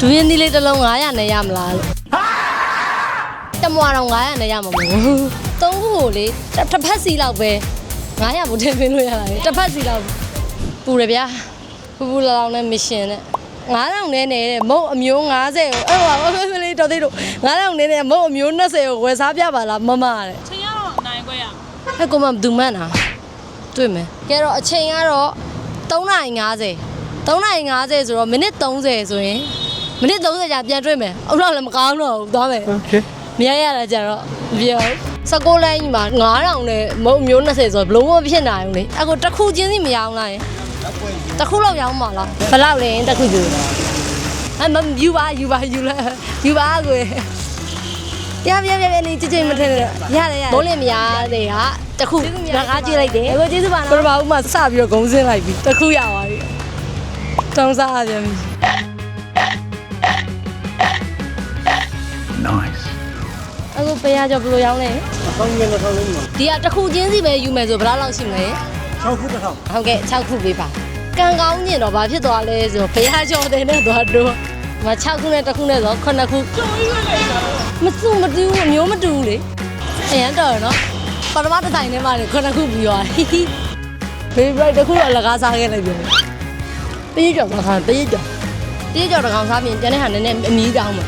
ဒူရင်းသီးလေးတစ်လုံး900နဲ့ရမလားလို့တမွာတော့900နဲ့ရမှာမဟုတ်ဘူးသုံးခုကိုလေတစ်တစ်ဖက်စီလောက်ပဲ900ဘုထည့်ပေးလို့ရတာလေတစ်ဖက်စီလောက်ပူရဗျာပူပူလောင်လောင်နဲ့မရှင်နဲ့9000နဲ့နေတဲ့မုတ်အမျိုး90ကိုအဲ့ဟောမလေးတော်သေးတို့9000နဲ့နေတဲ့မုတ်အမျိုး20ကိုဝယ်စားပြပါလားမမတဲ့ချိန်ရတော့နိုင်ခွဲရဟဲ့ကိုမဘူးမန်းတာတွေ့မယ်ကဲတော့အချိန်ကတော့3:50 3:50ဆိုတော့မိနစ်30ဆိုရင် မိနစ်30ကြာပြန်တွေ့မယ်အုတ်တော့လည်းမကောင်းတော့ဘူးသွားမယ် โอเค မြဲရတာကြတော့မပြော16လမ်းကြီးမှာ9000နဲ့မုတ်မျိုး20ဆိုဘလုံးမဖြစ်နိုင်ဘူးလေအခုတစ်ခုချင်းစီမရအောင်လားယင်တစ်ခုလောက်ရအောင်ပါလားဘယ်လောက်လဲတစ်ခုယူအဲ့မယူပါယူပါယူလာယူပါကိုရပြပြပြနေကြည့်ကြည့်မထင်နဲ့ရတယ်ရတယ်မိုးလင်းမရတဲ့ဟာတစ်ခုဓာကားကြည့်လိုက်တယ်ကိုကျေးဇူးပါနော်ပထမဦးမှာစပြီးတော့ဂုံးစင်းလိုက်ပြီတစ်ခုရသွားပြီတောင်းစားရပြန်ပြီ nice အခုပေးရကြောဘယ်လိုရောင်းလဲအကောင်းကြီးနဲ့ထောက်လို့မှာဒီကတစ်ခုချင်းစီပဲယူမယ်ဆိုဘယ်လောက်လောက်ရှိမလဲ6ခုတစ်ထောင်ဟုတ်ကဲ့6ခုပေးပါကံကောင်းညင်တော့ဘာဖြစ်သွားလဲဆိုဘုရားကျော်တဲ့နဲ့သွားတော့မ6ခုနဲ့တစ်ခုနဲ့ဆို9ခုကျုံကြီးပဲလေတော့မစုမတူဘူးအမျိုးမတူဘူးလေအရန်တော်ရနော်ပထမတစ်ဆိုင်ထဲမှာ9ခုပြီးသွားဟီဟီဘေးဘရိုက်တစ်ခုတော့လကားစားခဲ့လိုက်ပြန်ပေးကြော်တော့ခါပေးကြော်ပေးကြော်တစ်ကောင်စားပြင်ကျန်တဲ့ဟာနည်းနည်းအမီးကောင်းမှာ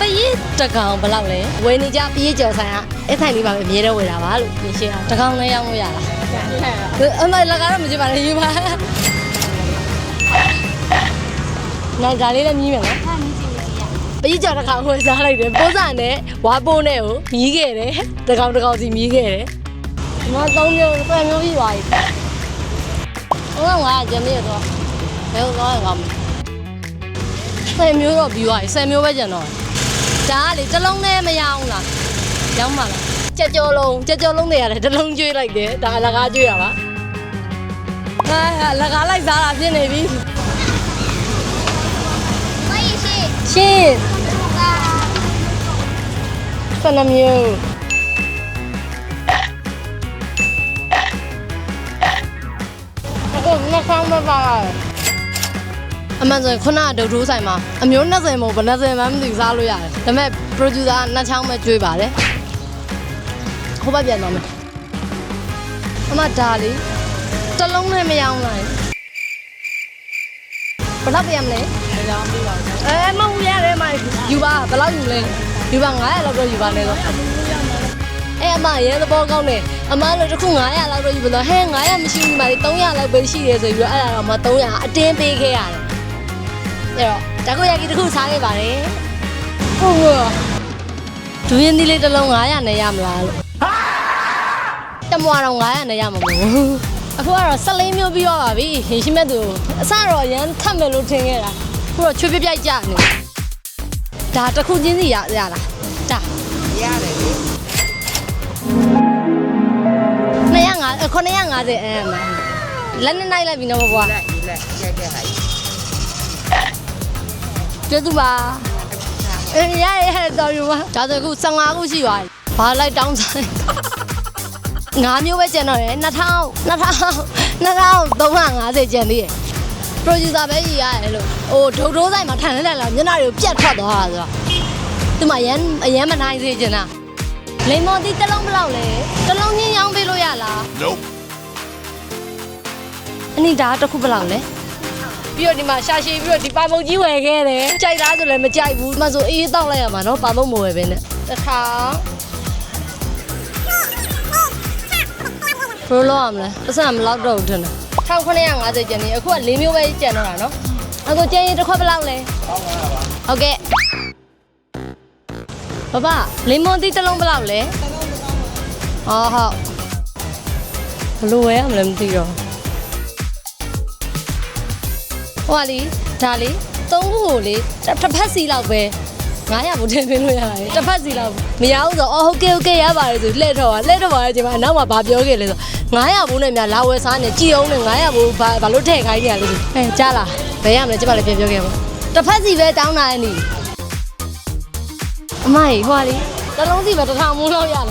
ပေးတကောင်ဘယ်လောက်လဲဝယ်နေကြပေးကြော်ဆိုင်ကအဲ့ဆိုင်လေးပါပဲအမြဲတမ်းဝယ်တာပါလို့ပြင်ရှင်းတာတကောင်လည်းရောင်းလို့ရလားအမလကတော့မကြည့်ပါနဲ့ယူပါနောက်ဒါလေးလည်းမြည်မယ်နော်ပေးကြော်တစ်ခါဝယ်စားလိုက်တယ်ပိုးစားနဲ့ဝါပိုးနဲ့ကိုမြည်ခဲ့တယ်တစ်ကောင်တစ်ကောင်စီမြည်ခဲ့တယ်ဒီမှာ၃မျိုးပြမျိုးပြီးသွားပြီဟိုကငါကျန်နေတော့ဘယ်လိုလဲကောင်ဆယ်မျိုးတော့ပြီးသွားပြီဆယ်မျိုးပဲကျန်တော့ ဒါကလေတစ်လုံးနဲ့မရအောင်လားရောင်းပါလားကြက်ကြောလုံးကြက်ကြောလုံးတွေရတယ်တစ်လုံးကျွေးလိုက်တယ်ဒါအလကားကျွေးရပါဟာလကားလို အခုမခံမပါအမှန်ဆိုရင်ခုနကဒုတ်ထိုးဆိုင်မှာအမျိုး20မဟုတ်ဘယ်20မှမသိဘူးစားလို့ရတယ်ဒါပေမဲ့ producer ကနှစ်ချောင်းပဲကျွေးပါတယ်ဟိုဘက်ပြန်သွားမယ်အမဒါလေးတစ်လုံးနဲ့မရောင်းလိုက်ဘယ်တော့ပြန်မလဲရောင်းပြီးပါဦးအဲမဟုတ်ရတယ်မယူပါဘယ်လောက်ယူလဲယူပါ900လောက်တော့ယူပါလေတော့အဲအမရဲသဘောကောင်းတယ်အမတို့တစ်ခု900လောက်တော့ယူပါတော့ဟဲ900မရှိဘူးဒီမှာ300လောက်ပဲရှိတယ်ဆိုပြီးတော့အဲ့ဒါတော့မှ300အတင်းပေးခဲ့ရတယ် အဲ့တော့တကူရကီတစ်ခုစားခဲ့ပါတယ်ဟုတ်ကဲ့ဒူရင်းသီးလေးတစ်လုံး900နဲ့ရမလားလို့တမွာတော့900နဲ့ရမှာမဟုတ်ဘူးအခုကတော့14မျိုးပြီးတော့ပါပြီရှင်ရှိမဲ့သူအစတော့ရမ်းခတ်မယ်လို့ထင်ခဲ့တာအခုတော့ချွေးပြပြိုက်ကြနေဒါတစ်ခုချင်းစီရရလားဒါရတယ်လေ950 950အဲမှာလက်နဲ့နိုင်လိုက်ပြီနော်ဘဘွားလက်လက်ရိုက်တဲ့ဟာ ကျေးဇူးပါအေးရရရတော်ယူပါဒါဆိုအခု15ခုရှိသွားပြီဘာလိုက်တောင်းစားငါးမျိုးပဲကျန်တော့ရယ်2000 2000 2350ကျန်သေးရယ် producer ပဲရရတယ်လို့ဟိုဒုတ်ထိုးဆိုင်မှာထိုင်နေတယ်လားမျက်နှာတွေကိုပြတ်ထွက်သွားတာဆိုတော့သူမရန်အရန်မနိုင်စေချင်တာလိမ္မော်တီတစ်လုံးဘယ်လောက်လဲတစ်လုံးချင်းရောင်းပေးလို့ရလား nope အနိဒါတစ်ခုဘယ်လောက်လဲ ပြီးတော့ဒီမှာရှာရှည်ပြီးတော့ဒီပါမုံကြီးဝယ်ခဲ့တယ်ကြိုက်လားဆိုလည်းမကြိုက်ဘူးဒီမှာဆိုအေးတောက်လိုက်ရမှာနော်ပါမုံမဝယ်ပဲနဲ့တစ်ခါဘယ်လိုလုပ်ရမလဲပတ်စံမလောက်တော့ဘူးထင်တယ်1950ကျန်နေအခုက၄မျိုးပဲကျန်တော့တာနော်အခုကျန်ရင်တစ်ခွက်ဘယ်လောက်လဲဟုတ်ကဲ့ဘဘလင်မွန်တီတစ်လုံးဘယ်လောက်လဲဟောဟုတ်ဘယ်လိုဝယ်ရမလဲမသိတော့ ဟိုကလေဒါလေသုံးခုကိုလေတစ်တစ်ဖက်စီလောက်ပဲ900ဘုထည့်ပေးလို့ရတာလေတစ်ဖက်စီလောက်မရဘူးဆိုအော်ဟုတ်ကဲ့ဟုတ်ကဲ့ရပါတယ်ဆိုလှည့်တော့ပါလှည့်တော့ပါရဲ့ချိန်မှာအနောက်မှာဗာပြောခဲ့လေဆို900ဘုနဲ့များလာဝယ်စားနေကြည်အောင်နဲ့900ဘုဘာဘာလို့ထည့်ခိုင်းနေရလဲဆိုအဲကြားလားဘယ်ရမလဲကျမလည်းပြန်ပြောခဲ့ပါတစ်ဖက်စီပဲတောင်းတာရဲ့နီအမကြီးဟိုကလေတစ်လုံးစီပဲတစ်ထောင်မိုးလောက်ရလား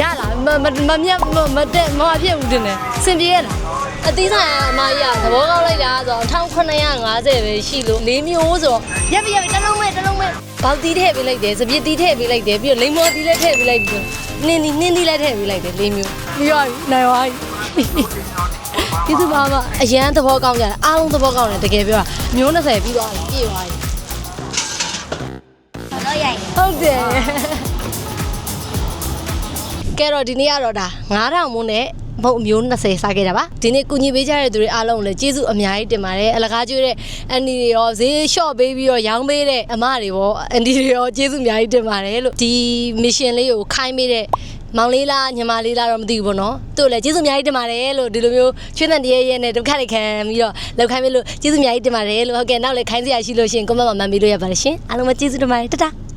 ရလားမမမမြတ်မမတက်မဖြစ်ဘူးတင်တယ်စင်ပြေရလား အသီးဆိုင်ကအမကြီးကသဘောကောင်းလိုက်တာဆိုတော့1950ပဲရှိလို့၄မျိုးဆိုတော့ရပ်ပြရပ်တစ်လုံးမဲ့တစ်လုံးမဲ့ဘောက်တီးထည့်ပေးလိုက်တယ်စပစ်တီးထည့်ပေးလိုက်တယ်ပြီးတော့လိမ္မော်တီးလည်းထည့်ပေးလိုက်ပြီးနင်းနီနင်းနီလည်းထည့်ပေးလိုက်တယ်၄မျိုးပြီးတော့နိုင်ပါပြီဒီသူပါမအရန်သဘောကောင်းကြတယ်အားလုံးသဘောကောင်းတယ်တကယ်ပြောတာမျိုး20ပြီးသွားပြီပြေသွားပြီတော့ရိုက်ဟုတ်တယ်ကဲတော့ဒီနေ့ကတော့ဒါ9000မုန်းနဲ့ ဘုတ်အမျိုး20စားခဲ့တာပါဒီနေ့ကုညီပေးကြတဲ့သူတွေအားလုံးကိုလည်းကျေးဇူးအများကြီးတင်ပါတယ်အလကားကျွေးတဲ့အန်ဒီတွေရောဈေးလျှော့ပေးပြီးတော့ရောင်းပေးတဲ့အမတွေရောအန်ဒီတွေရောကျေးဇူးအများကြီးတင်ပါတယ်လို့ဒီ mission လေးကိုခိုင်းပေးတဲ့မောင်လေးလားညီမလေးလားတော့မသိဘူးပေါ့နော်သူ့ကိုလည်းကျေးဇူးအများကြီးတင်ပါတယ်လို့ဒီလိုမျိုးချွေးတဲ့တရေရဲနဲ့ဒုက္ခတွေခံပြီးတော့လောက်ခိုင်းပေးလို့ကျေးဇူးအများကြီးတင်ပါတယ်လို့ဟုတ်ကဲ့နောက်လည်းခိုင်းစရာရှိလို့ရှိရင် comment မှာမှတ်ပေးလို့ရပါတယ်ရှင်အားလုံးပဲကျေးဇူးတင်ပါတယ်တတား